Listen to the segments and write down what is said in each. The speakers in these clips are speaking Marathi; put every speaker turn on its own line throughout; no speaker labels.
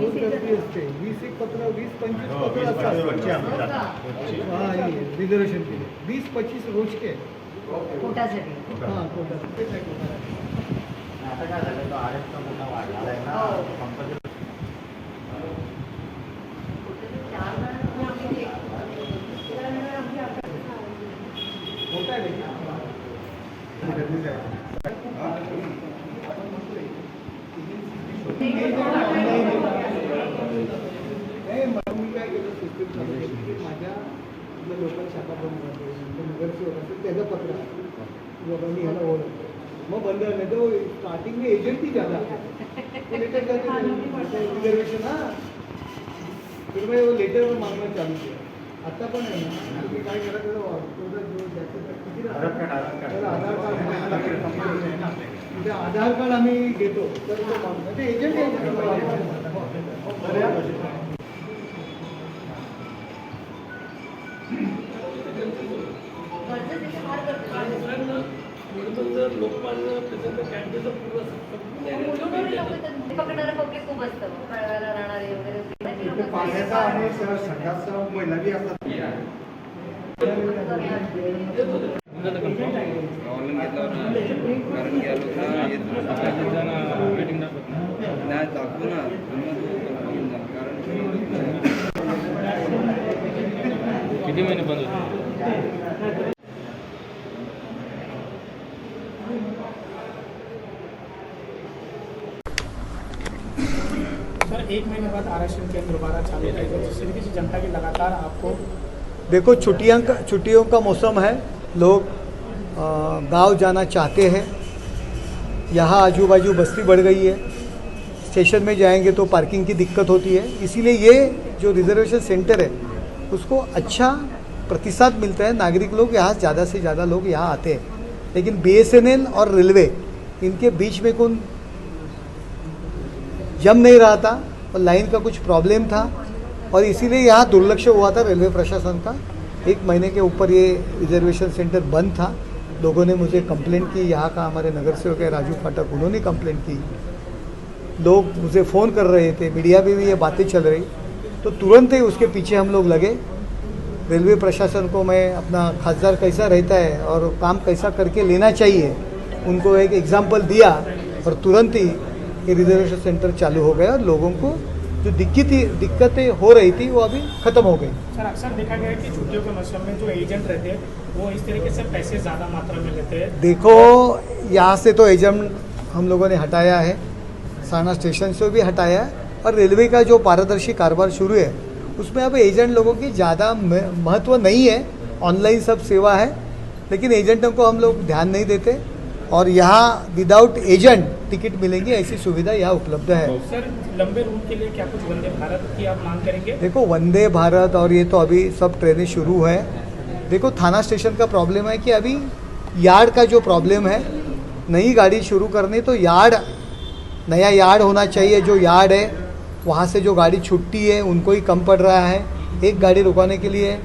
रोज गर्दी असते वीस एक पत्र वीस पंचवीस
हो,
पत्र असतात. हा रिझर्वेशन केले. वीस पंचवीस रोजके.
पोटासाठी
हां
आता काय झालं तो आर एफचा मोठा वाढलेला आहे ना
हो.
कंपनी
मोठा आहे रे. गर्दीचं आहे. नाही मग मी काय सिस्टीम चालू केली की माझ्या आपल्या लोकल शाखा बंद झाली नगरसेवक असेल त्याचं पत्र आहे. की मी ह्याला ओळख मग बंद झालं नाही तो स्टार्टिंग में एजंट ही ज्यादा रिजर्वेशन हां? फिर मैं वो लेटर मागणं चालू केलं. आता पण आहे ना तुम्ही काय करा त्याचं तुझं जो ज्याचं त्या- किती
आधार कार्ड, आधार कार्ड.
त्याला आधार कार्ड आधार कार्ड. आम्ही घेतो तर तो मागणं. ते एजंट
लोकमान्य त्याच्यानंतर कॅन्टीनचं पूर्ण
पकडणारं पब्लिक खूप असतं कळवायला राहणारे वगैरे
पाण्याचा आणि संघाचा महिलाही असतात
ऑनलाईन घेतला कारण की ना येत नाही दाखवू ना कारण
किती महिने बंद होते
बाद
देखो, छुट्टियाँ का छुट्टियों का मौसम है। लोग गाँव जाना चाहते हैं। यहाँ आजू बाजू बस्ती बढ़ गई है। स्टेशन में जाएँगे तो पार्किंग की दिक्कत होती है। इसीलिए ये जो रिजर्वेशन सेंटर है, उसको अच्छा प्रतिसाद मिलता है। नागरिक लोग यहाँ ज़्यादा से ज़्यादा लोग यहाँ आते हैं। लेकिन बी और रेलवे, इनके बीच में कौन जम नहीं रहा था और लाइन का कुछ प्रॉब्लम था और इसीलिए यहाँ दुर्लक्ष हुआ था रेलवे प्रशासन का। एक महीने के ऊपर ये रिजर्वेशन सेंटर बंद था। लोगों ने मुझे कंप्लेंट की, यहाँ का हमारे नगर सेवक है राजू फाटक, उन्होंने कंप्लेंट की। लोग मुझे फ़ोन कर रहे थे मीडिया में भी ये बातें चल रही। तो तुरंत ही उसके पीछे हम लोग लगे। रेलवे प्रशासन को मैं अपना खासदार कैसा रहता है और काम कैसा करके लेना चाहिए, उनको एक एग्ज़ाम्पल दिया और तुरंत ही ये रिजर्वेशन सेंटर चालू हो गया। लोगों को जो दिक्कत दिक्कतें हो रही थी वो अभी ख़त्म हो गई।
सर अक्सर देखा गया कि छुट्टियों के मौसम में जो एजेंट रहते हैं वो इस तरीके से पैसे ज़्यादा मात्रा में लेते हैं।
देखो यहाँ से तो एजेंट हम लोगों ने हटाया है। साना स्टेशन से भी हटाया है और रेलवे का जो पारदर्शी कारोबार शुरू है उसमें अब एजेंट लोगों की ज़्यादा महत्व नहीं है। ऑनलाइन सब सेवा है लेकिन एजेंटों को हम लोग ध्यान नहीं देते। और यहाँ विदाउट एजेंट टिकट मिलेंगी ऐसी सुविधा यहाँ उपलब्ध है।
सर लंबे रूट के लिए क्या कुछ वंदे भारत की आप मांग करेंगे?
देखो वंदे भारत और ये तो अभी सब ट्रेनें शुरू है। देखो थाना स्टेशन का प्रॉब्लम है कि अभी यार्ड का जो प्रॉब्लम है नई गाड़ी शुरू करनी तो यार्ड नया यार्ड होना चाहिए जो यार्ड है वहाँ से जो गाड़ी छुट्टी है उनको ही कम पड़ रहा है। एक गाड़ी रुकाने के लिए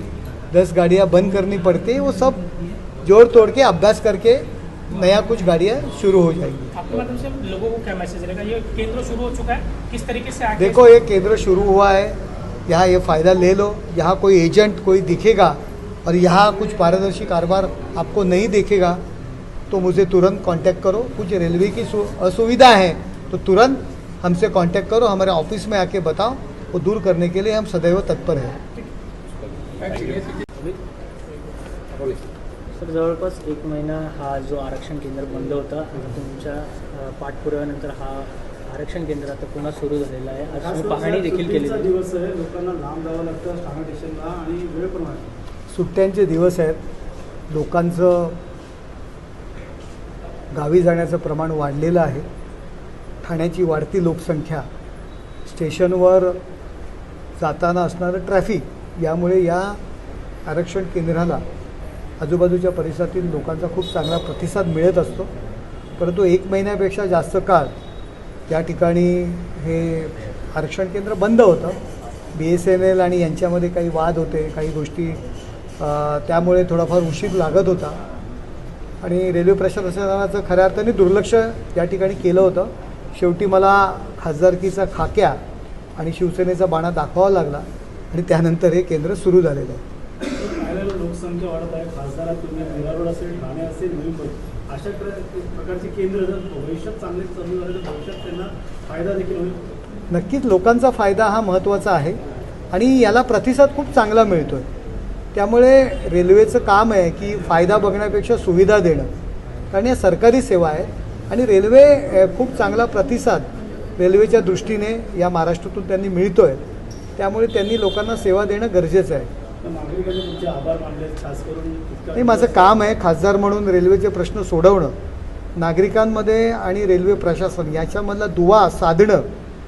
दस गाड़ियाँ बंद करनी पड़ती है वो सब जोड़ तोड़ के अभ्यास करके नया कुछ गाड़ियाँ शुरू हो जाएँगी।
आपके माध्यम से लोगों को क्या मैसेज रहेगा? ये केंद्र शुरू हो चुका है किस तरीके से आगे
देखो ये केंद्र शुरू हुआ है यहाँ ये फ़ायदा ले लो यहाँ कोई एजेंट कोई दिखेगा और यहाँ कुछ पारदर्शी कारोबार आपको नहीं देखेगा तो मुझे तुरंत कांटेक्ट करो। कुछ रेलवे की असुविधा है तो तुरंत हमसे कांटेक्ट करो हमारे ऑफ़िस में आके बताओ वो दूर करने के लिए हम सदैव तत्पर हैं।
सर जवळपास एक महिना हा जो आरक्षण केंद्र बंद होता आता तुमच्या पाठपुराव्यानंतर हा आरक्षण केंद्र आता पुन्हा सुरू झालेलं आहे. आज तुम्ही पाहणी देखील केली
सुट्टीचा दिवस आहे. लोकांना लांब जावं लागतं ठाणा स्टेशनला आणि वेळ पण वाढतो.
सुट्ट्यांचे दिवस आहेत. लोकांचं गावी जाण्याचं प्रमाण वाढलेलं आहे. ठाण्याची वाढती लोकसंख्या स्टेशनवर जाताना असणारं ट्रॅफिक यामुळे या आरक्षण केंद्राला आजूबाजूच्या परिसरातील लोकांचा खूप चांगला प्रतिसाद मिळत असतो. परंतु एक महिन्यापेक्षा जास्त काळ त्या ठिकाणी हे आरक्षण केंद्र बंद होतं. बी एस एन एल आणि यांच्यामध्ये काही वाद होते काही गोष्टी त्यामुळे थोडाफार उशीर लागत होता. आणि रेल्वे प्रशासनाचं खऱ्या अर्थाने दुर्लक्ष या ठिकाणी केलं होतं. शेवटी मला खासदारकीचा खाक्या आणि शिवसेनेचा बाणा दाखवावा लागला आणि त्यानंतर हे केंद्र सुरू झालेलं आहे.
लोकसंख्या वाढत आहे खासदारात तुम्ही मीरा असेल ठाणे असेल मुंबई अशा प्र- प्रकारचे केंद्र जर भविष्यात चांगले चालू झाले तर भविष्यात त्यांना फायदा देखील होईल.
नक्कीच लोकांचा फायदा हा महत्त्वाचा आहे आणि याला प्रतिसाद खूप चांगला मिळतो आहे त्यामुळे रेल्वेचं काम आहे की फायदा बघण्यापेक्षा सुविधा देणं. कारण या सरकारी सेवा आहे आणि रेल्वे खूप चांगला प्रतिसाद रेल्वेच्या दृष्टीने या महाराष्ट्रातून त्यांनी मिळतो आहे त्यामुळे त्यांनी लोकांना सेवा देणं गरजेचं आहे.
तर नागरिकांनी तुमचे आभार मानले. खास करून इतका
नाही माझं काम आहे खासदार म्हणून रेल्वेचे प्रश्न सोडवणं. नागरिकांमध्ये आणि रेल्वे प्रशासन याच्यामधला दुवा साधणं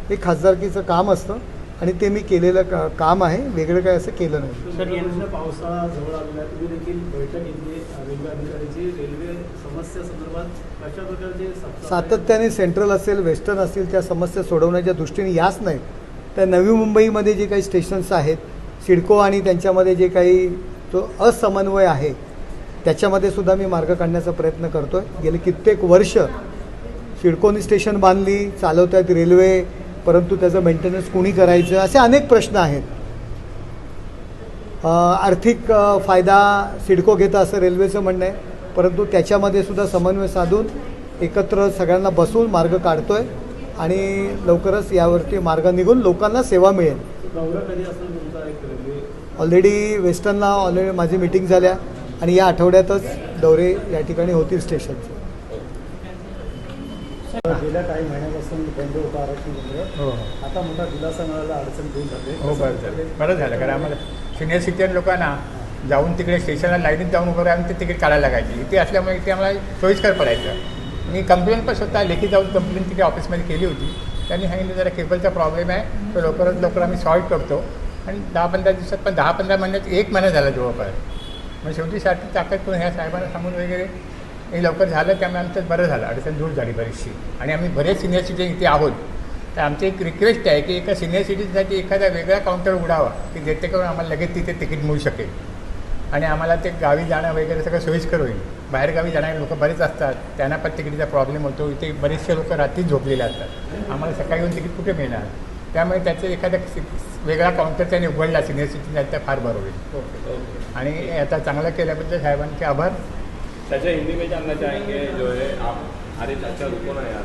हे खासदारकीचं काम असतं आणि ते मी केलेलं का काम आहे. वेगळं काय असं केलं नाही.
सर यंदा पावसाळा जवळ आलेला आहे. तुम्ही देखील बैठक घेतली रेल्वे अधिकाऱ्याची रेल्वे समस्या संदर्भात कशा प्रकारचे सप-
सातत्याने सेंट्रल असेल वेस्टर्न असतील त्या समस्या सोडवण्याच्या दृष्टीने याच नाहीत. तर नवी मुंबईमध्ये जे काही स्टेशन्स आहेत सिडको आणि त्यांच्यामध्ये जे काही तो असमन्वय आहे त्याच्यामध्ये सुद्धा मी मार्ग काढण्याचा प्रयत्न करतो आहे गेले कित्येक वर्ष सिडकोनी स्टेशन बांधली चालवत आहेत रेल्वे परंतु त्याचं मेंटेनन्स कोणी करायचं असे अनेक प्रश्न आहेत. आर्थिक फायदा सिडको घेतं असं रेल्वेचं म्हणणं आहे परंतु त्याच्यामध्ये सुद्धा समन्वय साधून एकत्र सगळ्यांना बसून मार्ग काढतोय आणि लवकरच यावरती मार्ग निघून लोकांना सेवा मिळेल.
दौरा कधी असेल तुमचा एक रेल्वे
ऑलरेडी वेस्टर्नला ऑलरेडी माझी मिटिंग झाल्या आणि या आठवड्यातच दौरे या ठिकाणी होतील स्टेशनचे
गेल्या काही महिन्यापासून बंद होतं आरक्षण केंद्र.
हो.
आता मोठा दिलासा मिळाला अडचण दूर झाली.
हो बरं झालं. बरं झालं कारण आम्हाला सिनियर सिटीजन लोकांना जाऊन तिकडे स्टेशनला लाईनीत जाऊन उभं राहून ते तिकीट काढायला लागायची. इथे असल्यामुळे इथे आम्हाला सोयीस्कर पडायचं. मी कंप्लेंट पण स्वतः लेखी जाऊन कंप्लेंट तिथे ऑफिसमध्ये केली होती. त्यांनी सांगितलं जरा केबलचा प्रॉब्लेम आहे तो लवकरात लवकर आम्ही सॉल्व करतो. आणि दहा पंधरा दिवसात पण दहा पंधरा महिन्यात एक महिना झाला जवळपास मग शेवटी साठी ताकद करून ह्या साहेबांना सांगून वगैरे हे लवकर झालं त्यामुळे आमचं बरं झालं अडचण दूर झाली बरीचशी. आणि आम्ही बरेच सिनियर सिटीजन इथे आहोत. तर आमची एक रिक्वेस्ट आहे की एका सिनियर सिटीजनसाठी एखादा वेगळा काउंटर उघडावा की जेणेकरून आम्हाला लगेच तिथे तिकीट मिळू शकेल. आणि आम्हाला ते गावी जाणं वगैरे सगळं सोयीस्कर होईल. बाहेर गावी जाणारे लोक बरेच असतात त्यांना पण तिकिटीचा प्रॉब्लेम होतो इथे बरेचसे लोक रात्रीच झोपलेले असतात. आम्हाला सकाळी येऊन तिकीट कुठे मिळणार? त्यामुळे त्याचं एखादा सि- वेगळा काउंटर त्याने उघडला सिनियर सिटीजन तर फार बरं होईल. आणि आता चांगलं केल्याबद्दल साहेबांचे आभार.
चाचा हिंदी चाहेंगे जो है आप अरे चाचा रुको ना यार